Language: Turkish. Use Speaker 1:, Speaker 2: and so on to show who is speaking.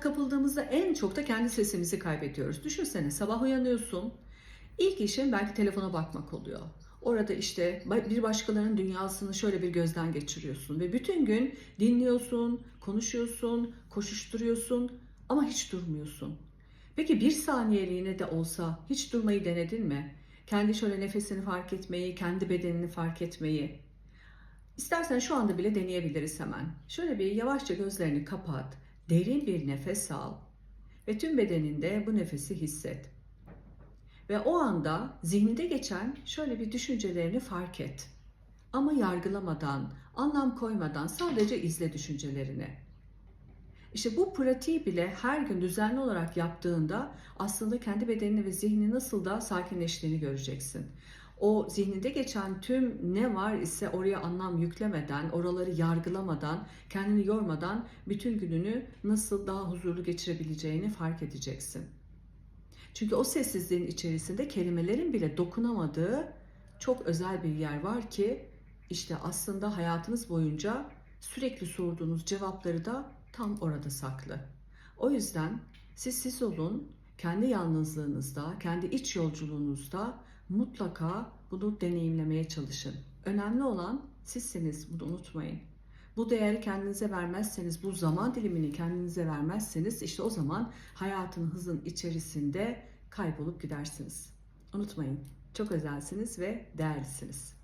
Speaker 1: Kapıldığımızda en çok da kendi sesimizi kaybediyoruz. Düşünsene sabah uyanıyorsun. İlk işin belki telefona bakmak oluyor. Orada işte bir başkalarının dünyasını şöyle bir gözden geçiriyorsun ve bütün gün dinliyorsun, konuşuyorsun, koşuşturuyorsun ama hiç durmuyorsun. Peki bir saniyeliğine de olsa hiç durmayı denedin mi? Kendi şöyle nefesini fark etmeyi, kendi bedenini fark etmeyi. İstersen şu anda bile deneyebiliriz hemen. Şöyle bir yavaşça gözlerini kapat, derin bir nefes al ve tüm bedeninde bu nefesi hisset. Ve o anda zihninde geçen şöyle bir düşüncelerini fark et. Ama yargılamadan, anlam koymadan sadece izle düşüncelerini. İşte bu pratiği bile her gün düzenli olarak yaptığında aslında kendi bedenini ve zihnini nasıl da sakinleştiğini göreceksin. O zihninde geçen tüm ne var ise oraya anlam yüklemeden, oraları yargılamadan, kendini yormadan bütün gününü nasıl daha huzurlu geçirebileceğini fark edeceksin. Çünkü o sessizliğin içerisinde kelimelerin bile dokunamadığı çok özel bir yer var ki işte aslında hayatınız boyunca sürekli sorduğunuz cevapları da tam orada saklı. O yüzden siz siz olun, kendi yalnızlığınızda, kendi iç yolculuğunuzda mutlaka bunu deneyimlemeye çalışın. Önemli olan sizsiniz, bunu unutmayın. Bu değeri kendinize vermezseniz, bu zaman dilimini kendinize vermezseniz işte o zaman hayatın hızın içerisinde kaybolup gidersiniz. Unutmayın, çok özelsiniz ve değerlisiniz.